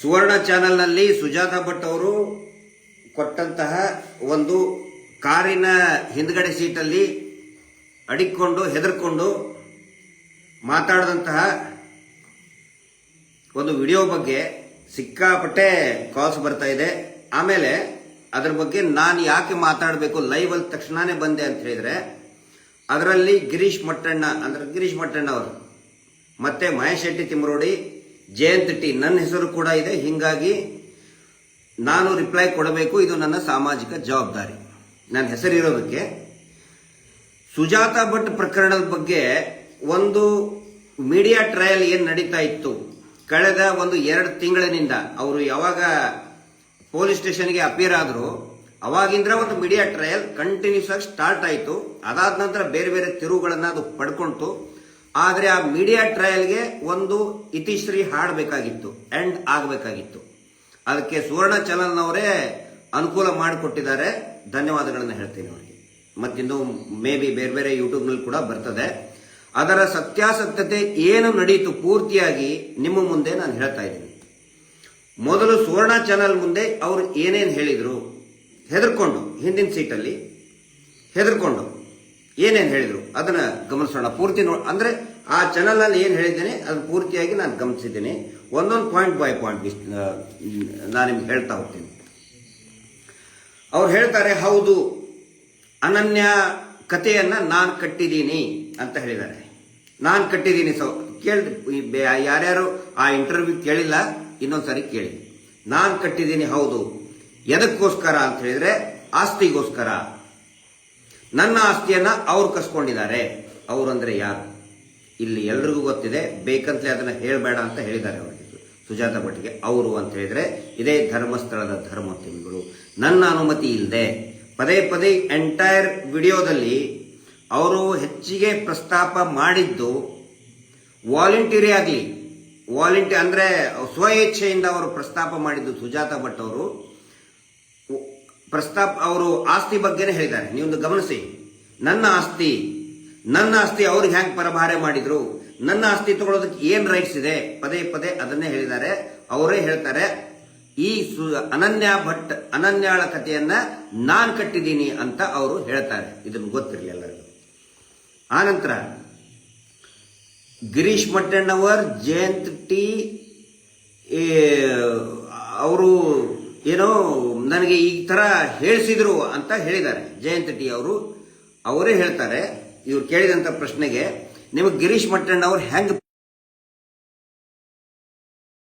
ಸುವರ್ಣ ಚಾನೆಲ್ನಲ್ಲಿ ಸುಜಾತ ಭಟ್ ಅವರು ಕೊಟ್ಟಂತಹ ಒಂದು ಕಾರಿನ ಹಿಂದ್ಗಡೆ ಸೀಟಲ್ಲಿ ಅಡಿಕೊಂಡು, ಹೆದರ್ಕೊಂಡು ಮಾತಾಡಿದಂತಹ ಒಂದು ವಿಡಿಯೋ ಬಗ್ಗೆ ಸಿಕ್ಕಾಪಟ್ಟೆ ಕಾಲ್ಸ್ ಬರ್ತಾ ಇದೆ. ಆಮೇಲೆ ಅದ್ರ ಬಗ್ಗೆ ನಾನು ಯಾಕೆ ಮಾತಾಡಬೇಕು? ಲೈವ್ ಅಲ್ಲಿ ತಕ್ಷಣನೇ ಬಂದೆ ಅಂತ ಹೇಳಿದ್ರೆ, ಅದರಲ್ಲಿ ಗಿರೀಶ್ ಮಟ್ಟಣ್ಣ, ಅಂದ್ರೆ ಗಿರೀಶ್ ಮಟ್ಟಣ್ಣ ಅವರು ಮತ್ತೆ ಮಹೇಶ್ ಶೆಟ್ಟಿ ತಿಮ್ಮರೋಡಿ ಜಯಂತ್ ಟಿ, ನನ್ನ ಹೆಸರು ಕೂಡ ಇದೆ. ಹಿಂಗಾಗಿ ನಾನು ರಿಪ್ಲೈ ಕೊಡಬೇಕು. ಇದು ನನ್ನ ಸಾಮಾಜಿಕ ಜವಾಬ್ದಾರಿ. ನನ್ನ ಹೆಸರಿರೋದಕ್ಕೆ ಸುಜಾತ ಭಟ್ ಪ್ರಕರಣದ ಬಗ್ಗೆ ಒಂದು ಮೀಡಿಯಾ ಟ್ರಯಲ್ ಏನು ನಡೀತಾ ಇತ್ತು? ಕಳೆದ ಒಂದು ಎರಡು ತಿಂಗಳಿನಿಂದ ಅವರು ಯಾವಾಗ ಪೊಲೀಸ್ ಸ್ಟೇಷನ್ಗೆ ಅಪಿಯರ್ ಆದ್ರು ಅವಾಗಿಂದ ಒಂದು ಮೀಡಿಯಾ ಟ್ರಯಲ್ ಕಂಟಿನ್ಯೂಸ್ ಆಗಿ ಸ್ಟಾರ್ಟ್ ಆಯಿತು. ಅದಾದ ನಂತರ ಬೇರೆ ಬೇರೆ ತಿರುವುಗಳನ್ನು ಅದು ಪಡ್ಕೊಂತು. ಆದ್ರೆ ಆ ಮೀಡಿಯಾ ಟ್ರಯಲ್ಗೆ ಒಂದು ಇತಿಶ್ರೀ ಹಾಡಬೇಕಾಗಿತ್ತು ಎಂಡ್ ಆಗಬೇಕಾಗಿತ್ತು. ಅದಕ್ಕೆ ಸುವರ್ಣ ಚಾನಲ್ನವರೇ ಅನುಕೂಲ ಮಾಡಿಕೊಟ್ಟಿದ್ದಾರೆ. ಧನ್ಯವಾದಗಳನ್ನು ಹೇಳ್ತೀನಿ ಅವರಿಗೆ. ಮತ್ತಿನ್ನು ಮೇ ಬಿ ಬೇರೆ ಬೇರೆ ಯೂಟ್ಯೂಬ್ನಲ್ಲಿ ಕೂಡ ಬರ್ತದೆ. ಅದರ ಸತ್ಯಾಸತ್ಯತೆ ಏನು ನಡೀತು ಪೂರ್ತಿಯಾಗಿ ನಿಮ್ಮ ಮುಂದೆ ನಾನು ಹೇಳ್ತಾ ಇದ್ದೀನಿ. ಮೊದಲು ಸುವರ್ಣ ಚಾನಲ್ ಮುಂದೆ ಅವರು ಏನೇನು ಹೇಳಿದರು? ಹೆದರ್ಕೊಂಡು, ಹಿಂದಿನ ಸೀಟಲ್ಲಿ ಹೆದರ್ಕೊಂಡು ಏನೇನು ಹೇಳಿದ್ರು? ಅದನ್ನ ಗಮನಿಸೋಣ. ಪೂರ್ತಿ ನೋ ಅಂದ್ರೆ ಆ ಚಾನಲ್ನಲ್ಲಿ ಏನು ಹೇಳಿದ್ದೇನೆ, ಅದನ್ನ ಪೂರ್ತಿಯಾಗಿ ನಾನು ಗಮನಿಸಿದ್ದೇನೆ. ಒಂದೊಂದು ಪಾಯಿಂಟ್ ಬೈ ಪಾಯಿಂಟ್ ನಾನು ನಿಮ್ಗೆ ಹೇಳ್ತಾ ಹೋಗ್ತೀನಿ. ಅವ್ರು ಹೇಳ್ತಾರೆ, ಹೌದು, ಅನನ್ಯ ಕಥೆಯನ್ನ ನಾನು ಕಟ್ಟಿದ್ದೀನಿ ಅಂತ ಹೇಳಿದ್ದಾರೆ. ನಾನು ಕಟ್ಟಿದ್ದೀನಿ ಸೊ ಕೇಳಿ ಯಾರ್ಯಾರು ಆ ಇಂಟರ್ವ್ಯೂ ಕೇಳಿಲ್ಲ ಇನ್ನೊಂದ್ಸರಿ ಕೇಳಿ. ನಾನು ಕಟ್ಟಿದ್ದೀನಿ, ಹೌದು. ಎದಕ್ಕೋಸ್ಕರ ಅಂತ ಹೇಳಿದ್ರೆ, ಆಸ್ತಿಗೋಸ್ಕರ. ನನ್ನ ಆಸ್ತಿಯನ್ನ ಅವ್ರು ಕಸ್ಕೊಂಡಿದ್ದಾರೆ. ಅವರು ಅಂದ್ರೆ ಯಾರು? ಇಲ್ಲಿ ಎಲ್ರಿಗೂ ಗೊತ್ತಿದೆ, ಬೇಕಂತಲೇ ಅದನ್ನ ಹೇಳಬೇಡ ಅಂತ ಹೇಳಿದ್ದಾರೆ ಅವರಿಗೆ ಸುಜಾತ ಭಟ್ಗೆ ಅವರು ಅಂತ ಹೇಳಿದ್ರೆ, ಇದೇ ಧರ್ಮಸ್ಥಳದ ಧರ್ಮ ತಿಂಗಳು ನನ್ನ ಅನುಮತಿ ಇಲ್ಲದೆ ಪದೇ ಪದೇ ಎಂಟೈರ್ ವಿಡಿಯೋದಲ್ಲಿ ಅವರು ಹೆಚ್ಚಿಗೆ ಪ್ರಸ್ತಾಪ ಮಾಡಿದ್ದು, ವಾಲಂಟಿಯರಿ ಆಗಲಿ. ವಾಲಂಟಿ ಅಂದರೆ ಸ್ವಇಚ್ಛೆಯಿಂದ ಅವರು ಪ್ರಸ್ತಾಪ ಮಾಡಿದ್ದು ಸುಜಾತ ಭಟ್ ಅವರು. ಪ್ರಸ್ತಾಪ ಅವರು ಆಸ್ತಿ ಬಗ್ಗೆನೇ ಹೇಳಿದ್ದಾರೆ. ನೀವು ಗಮನಿಸಿ. ನನ್ನ ಆಸ್ತಿ ನನ್ನ ಆಸ್ತಿ ಅವ್ರಿಗೆ ಹ್ಯಾಂಗ್ ಪರಭಾರೆ ಮಾಡಿದ್ರು? ನನ್ನ ಆಸ್ತಿ ತಗೊಳ್ಳೋದಕ್ಕೆ ಏನ್ ರೈಟ್ಸ್ ಇದೆ? ಪದೇ ಪದೇ ಅದನ್ನೇ ಹೇಳಿದ್ದಾರೆ. ಅವರೇ ಹೇಳ್ತಾರೆ, ಈ ಅನನ್ಯ ಭಟ್, ಅನನ್ಯಾಳ ಕಥೆಯನ್ನ ನಾನ್ ಕಟ್ಟಿದ್ದೀನಿ ಅಂತ ಅವರು ಹೇಳ್ತಾರೆ. ಇದನ್ನು ಗೊತ್ತಿರಲಿ ಎಲ್ಲರಿಗೂ. ಆನಂತರ ಗಿರೀಶ್ ಮಟ್ಟಣ್ಣವರ್, ಜಯಂತ್ ಟಿ ಅವರು ಏನೋ ನನಗೆ ಈ ತರ ಹೇಳಿಸಿದ್ರು ಅಂತ ಹೇಳಿದ್ದಾರೆ. ಜಯಂತ ಟಿ ಅವರು. ಅವರೇ ಹೇಳ್ತಾರೆ, ಇವ್ರು ಕೇಳಿದಂತ ಪ್ರಶ್ನೆಗೆ, ನಿಮಗೆ ಗಿರೀಶ್ ಮಟ್ಟಣ್ಣ ಅವ್ರು ಹೆಂಗ್